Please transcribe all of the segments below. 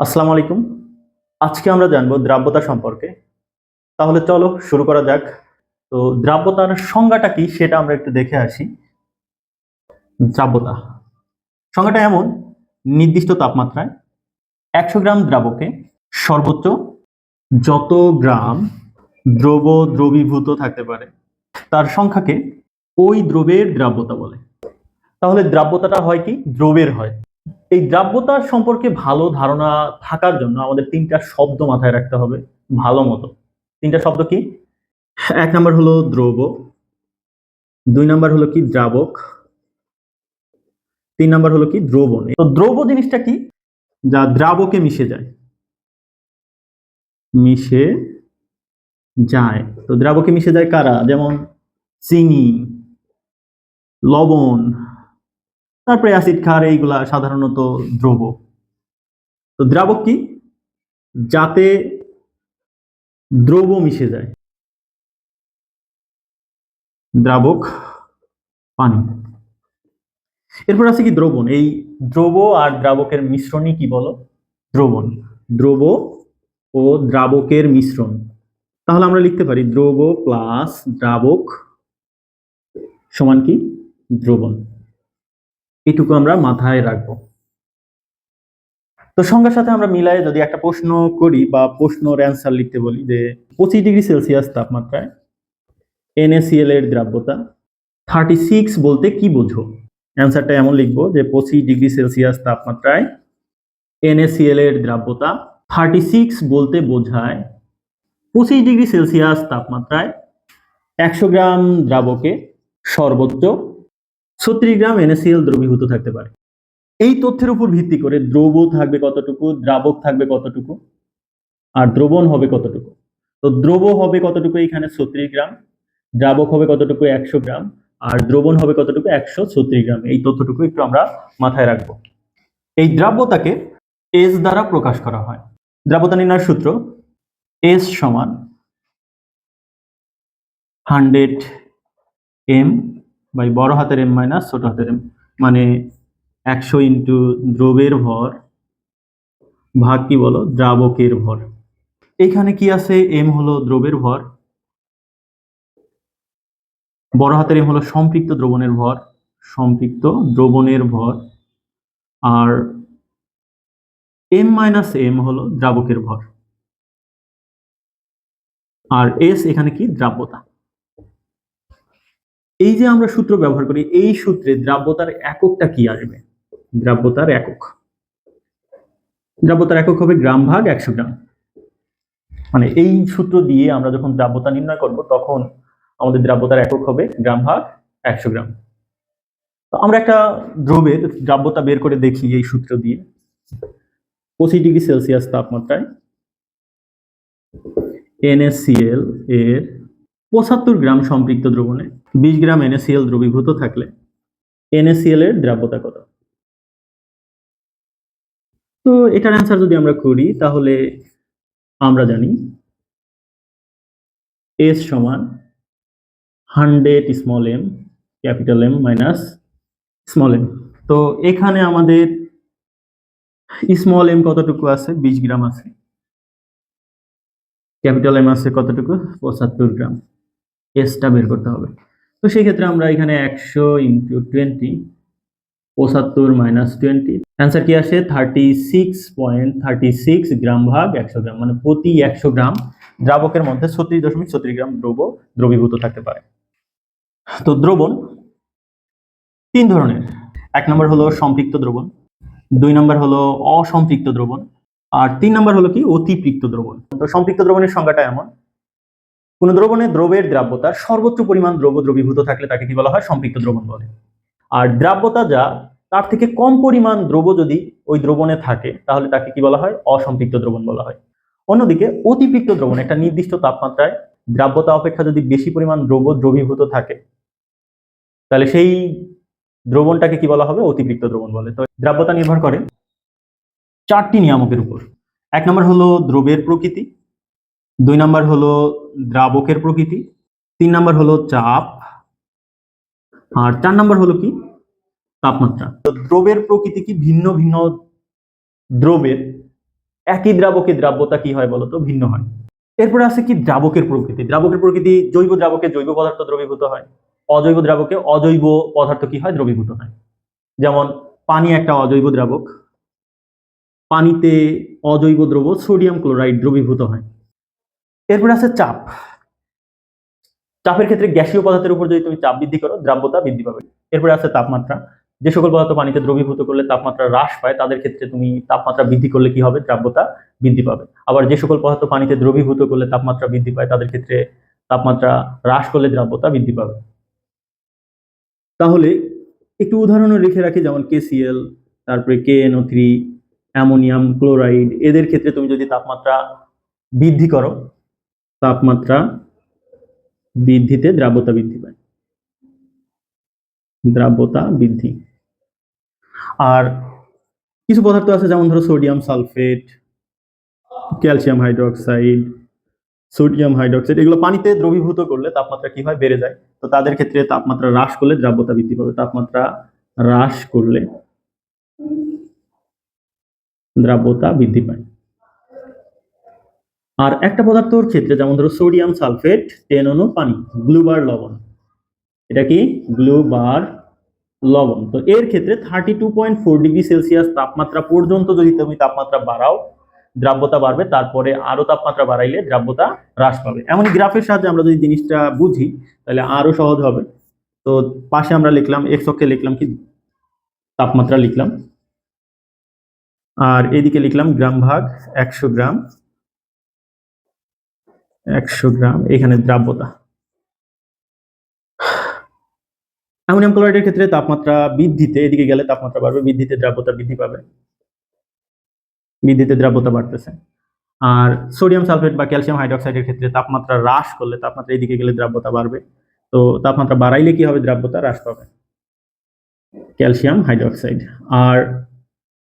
আসসালামু আলাইকুম। আজকে আমরা জানব দ্রাব্যতা সম্পর্কে। তাহলে চলো শুরু করা যাক। তো দ্রাব্যতার সংজ্ঞাটা কি সেটা আমরা একটু দেখে আসি। দ্রাব্যতা। সংজ্ঞাটা এমন, নির্দিষ্ট তাপমাত্রায় একশো গ্রাম দ্রাবকে সর্বোচ্চ যত গ্রাম দ্রব দ্রবীভূত থাকতে পারে, তার সংখ্যাকে ওই দ্রবের দ্রাব্যতা বলে। তাহলে দ্রাব্যতাটা হয় কি? দ্রবের হয়। এই দ্রাব্যতা সম্পর্কে ভালো ধারণা থাকার জন্য আমাদের তিনটা শব্দ মাথায় রাখতে হবে, ভালো মতো। তিনটা শব্দ কি? এক নাম্বার হলো দ্রব দুই নাম্বার হলো কি? দ্রাবক, তিন নাম্বার হলো কি? দ্রবণ। তো দ্রব জিনিসটা কি? যা দ্রাবকে মিশে যায়। মিশে যায়। তো দ্রাবকে মিশে যায় কারা? যেমন চিনি, লবণ তারপরে অ্যাসিড ক্ষার এইগুলা সাধারণত দ্রব। তো দ্রাবক কি? যাতে দ্রব মিশে যায়। দ্রাবক, পানি। এরপর আছে কি দ্রবণ? এই দ্রব আর দ্রাবকের মিশ্রণই কি বলো? দ্রবণ। দ্রব ও দ্রাবকের মিশ্রণ। তাহলে আমরা লিখতে পারি দ্রব প্লাস দ্রাবক সমান কি? দ্রবণ। এটুকু আমরা মাথায় রাখব। তো সংজ্ঞার সাথে আমরা মিলাই যদি একটা প্রশ্ন করি বা প্রশ্নর অ্যান্সার লিখতে বলি যে, পঁচিশ ডিগ্রি সেলসিয়াস তাপমাত্রায় এনএসিএল এর দ্রাব্যতা থার্টি সিক্স বলতে কি বোঝো? অ্যান্সারটা এমন লিখব যে, পঁচিশ ডিগ্রি সেলসিয়াস তাপমাত্রায় এনএসিএল এর দ্রাব্যতা থার্টি সিক্স বলতে বোঝায় পঁচিশ ডিগ্রি সেলসিয়াস তাপমাত্রায় একশো গ্রাম দ্রাবকে সর্বোচ্চ ছত্রিশ গ্রাম এনএসিএল দ্রবীভূত থাকতে পারে। এই তথ্যের উপর ভিত্তি করে দ্রব থাকবে কতটুকু, দ্রাবক থাকবে কতটুকু, আর দ্রবণ হবে কতটুকু। তো দ্রব হবে কতটুকু এখানে ছত্রিশ গ্রাম, দ্রাবক হবে কতটুকু একশো গ্রাম, আর দ্রবণ হবে কতটুকু একশো ছত্রিশ গ্রাম। এই তথ্যটুকু একটু আমরা মাথায় রাখব। এই দ্রাব্যতাকে এস দ্বারা প্রকাশ করা হয়। দ্রাব্যতা নির্ণয়ের সূত্র এস সমান হান্ড্রেড এম বাই বড় হাতের এম মাইনাস ছোট হাতের এম মানে একশো ইন্টু দ্রবের ভর ভাগ কি বলো? দ্রাবকের ভর। এখানে কি আছে? এম হলো দ্রবের ভর। বড় হাতের এম হলো সম্পৃক্ত দ্রবণের ভর। সম্পৃক্ত দ্রবণের ভর। আর এম মাইনাস এম হলো দ্রাবকের ভর। আর এস এখানে কি? দ্রাব্যতা এই যে আমরা সূত্র ব্যবহার করি, এই সূত্রে দ্রাব্যতার এককটা কি আসবে? দ্রাব্যতার একক। দ্রাব্যতার একক হবে গ্রাম ভাগ একশো গ্রাম। মানে এই সূত্র দিয়ে আমরা যখন দ্রাব্যতা নির্ণয় করব, তখন আমাদের দ্রাব্যতার একক হবে গ্রাম ভাগ একশো গ্রাম। তো আমরা একটা দ্রবের দ্রাব্যতা বের করে দেখি এই সূত্র দিয়ে। পঁচিশ ডিগ্রি সেলসিয়াস তাপমাত্রায় এনএসসিএল এর পঁচাত্তর গ্রাম সম্পৃক্ত দ্রবণে। বিশ গ্রাম এনএসিএল দ্রবীভূত থাকলে এনএসিএল এর দ্রাব্যতা কত? তো এটার অ্যান্সার যদি আমরা করি, তাহলে আমরা জানি এস সমান hundred small M capital M minus small M তো এখানে আমাদের স্মল এম কতটুকু আছে? বিশ গ্রাম আছে। ক্যাপিটাল এম আছে কতটুকু? পঁচাত্তর গ্রাম। এসটা বের করতে হবে। তো সেই ক্ষেত্রে আমরা এখানে একশো ইন্টু টোয়েন্টি পঁচাত্তর মাইনাস টোয়েন্টি অ্যান্সার কি আসে? Thirty six point thirty six gram ভাগ একশো গ্রাম মানে প্রতি একশো গ্রাম দ্রাবকের মধ্যে ছত্রিশ দশমিক ছত্রিশ গ্রাম দ্রব দ্রবীভূত থাকতে পারে। তো দ্রবণ তিন ধরনের, এক নম্বর হলো সম্পৃক্ত দ্রবণ, দুই নম্বর হলো অসম্পৃক্ত দ্রবণ, আর তিন নম্বর হলো কি? অতিপৃক্ত দ্রবণ। তো সম্পৃক্ত দ্রবণের সংজ্ঞাটা এমন কোন দ্রবণে দ্রবের দ্রাব্যতা সর্বোচ্চ পরিমাণ দ্রব দ্রবীভূত থাকলে তাকে কি বলা হয়? সম্পৃক্ত দ্রবণ বলে। আর দ্রাব্যতা যা, তার থেকে কম পরিমাণ দ্রব যদি ওই দ্রবণে থাকে, তাহলে তাকে কি বলা হয়? অসম্পৃক্ত দ্রবণ বলা হয়। অন্যদিকে অতিপৃক্ত দ্রবণ, একটা নির্দিষ্ট তাপমাত্রায় দ্রাব্যতা অপেক্ষা যদি বেশি পরিমাণ দ্রব দ্রবীভূত থাকে, তাহলে সেই দ্রবণটাকে কি বলা হবে? অতিপৃক্ত দ্রবণ বলে। তো দ্রাব্যতা নির্ভর করে চারটি নিয়ামকের উপর। এক নম্বর হলো দ্রবের প্রকৃতি দুই নাম্বার হলো দ্রাবকের প্রকৃতি, তিন নাম্বার হলো চাপ, আর চার নাম্বার হলো কি? তাপমাত্রা। তো দ্রবের প্রকৃতি কি ভিন্ন ভিন্ন দ্রবের? একই দ্রাবকে দ্রাব্যতা কি হয় বলতো? ভিন্ন হয়। এরপরে আছে কি দ্রাবকের প্রকৃতি? দ্রাবকের প্রকৃতি জৈব দ্রাবকে জৈব পদার্থ দ্রবীভূত হয়। অজৈব দ্রাবকে অজৈব পদার্থ কি হয়? দ্রবীভূত হয়। যেমন পানি একটা অজৈব দ্রাবক। পানিতে অজৈব দ্রব্য সোডিয়াম ক্লোরাইড দ্রবীভূত হয়। এরপরে আছে চাপ। চাপের ক্ষেত্রে গ্যাসীয় পদার্থের উপর যদি তুমি চাপ বৃদ্ধি করো, দ্রাব্যতা বৃদ্ধি পাবে। এরপরে আছে তাপমাত্রা। যে সকল পদার্থ পানিতে দ্রবীভূত করলে তাপমাত্রা হ্রাস পায়, তাদের ক্ষেত্রে তুমি তাপমাত্রা বৃদ্ধি করলে কি হবে? দ্রাব্যতা বৃদ্ধি পাবে। আবার যে সকল পদার্থ পানিতে দ্রবীভূত করলে তাপমাত্রা বৃদ্ধি পায়, তাদের ক্ষেত্রে তাপমাত্রা হ্রাস করলে দ্রাব্যতা বৃদ্ধি পাবে। তাহলে একটু উদাহরণ লিখে রাখি, যেমন কেসিএল তারপরে কেএনও থ্রি অ্যামোনিয়াম ক্লোরাইড, এদের ক্ষেত্রে তুমি যদি তাপমাত্রা বৃদ্ধি করো তাপমাত্রা বৃদ্ধিতে দ্রাব্যতা বৃদ্ধি পায়। দ্রাব্যতা বৃদ্ধি। আর কিছু পদার্থ আছে যেমন ধরো sodium sulphate, calcium hydroxide, sodium hydroxide, এগুলো পানিতে দ্রবীভূত করলে তাপমাত্রা কি হয়? বেড়ে যায়। তো তাদের ক্ষেত্রে তাপমাত্রা হ্রাস করলে দ্রাব্যতা বৃদ্ধি পাবে। তাপমাত্রা হ্রাস করলে দ্রাব্যতা বৃদ্ধি পায়। আর একটা পদার্থর ক্ষেত্রে যেমন ধরো সোডিয়াম সালফেট টেন অনু পানি গ্লুবার লবণ। এটা কি? গ্লুবার লবণ। তো এর ক্ষেত্রে thirty two point four degree Celsius তাপমাত্রা পর্যন্ত যদি তুমি তাপমাত্রা বাড়াও, দ্রাব্যতা বাড়বে, তারপরে আরও তাপমাত্রা বাড়াইলে দ্রাব্যতা হ্রাস পাবে। এমন গ্রাফের সাহায্যে আমরা যদি জিনিসটা বুঝি, তাহলে আরও সহজ হবে। তো পাশে আমরা লিখলাম এক্স অক্ষে লিখলাম কি? তাপমাত্রা লিখলাম। আর এদিকে লিখলাম গ্রাম ভাগ একশো গ্রাম। একশো গ্রাম, এখানে দ্রাব্যতা। অ্যামোনিয়াম ক্লোরাইডের ক্ষেত্রে তাপমাত্রা বৃদ্ধিতে, এদিকে গেলে তাপমাত্রা বাড়বে, বৃদ্ধিতে দ্রাব্যতা বৃদ্ধি পাবে। বৃদ্ধিতে দ্রাব্যতা বাড়তেছে। আর সোডিয়াম সালফেট বা ক্যালসিয়াম হাইড্রোক্সাইডের ক্ষেত্রে তাপমাত্রা হ্রাস করলে তাপমাত্রা এদিকে গেলে দ্রাব্যতা বাড়বে। তো তাপমাত্রা বাড়াইলে কি হবে? দ্রাব্যতা হ্রাস পাবে। Calcium hydroxide. আর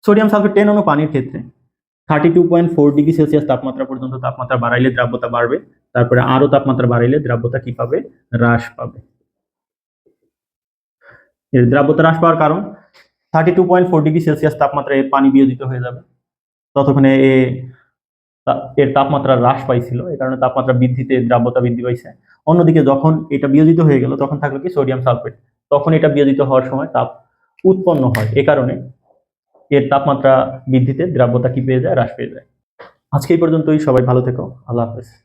সোডিয়াম সালফেট টেন অনু পানির ক্ষেত্রে thirty two point four degree Celsius তাপমাত্রা পর্যন্ত তাপমাত্রা বাড়াইলে দ্রাব্যতা বাড়বে, তারপরে আরও তাপমাত্রা বাড়াইলে দ্রাব্যতা কি পাবে? হ্রাস পাবে। এর দ্রাব্যতা হ্রাস পাওয়ার কারণ, thirty two point four degree Celsius তাপমাত্রায় পানি বিয়োজিত হয়ে যাবে। ততক্ষণে এ এর তাপমাত্রা হ্রাস পাইছিল এই কারণে তাপমাত্রা বৃদ্ধিতে দ্রাব্যতা বৃদ্ধি পাইছে। অন্যদিকে যখন এটা বিয়োজিত হয়ে গেল, তখন থাকল কি সোডিয়াম সালফেট। তখন এটা বিয়োজিত হওয়ার সময় তাপ উৎপন্ন হয়, এ কারণে এর তাপমাত্রা বৃদ্ধিতে দ্রাব্যতা কি পেয়ে যায়? হ্রাস পেয়ে যায়। আজকে এই পর্যন্তই। সবাই ভালো থেকো। আল্লাহ হাফেজ।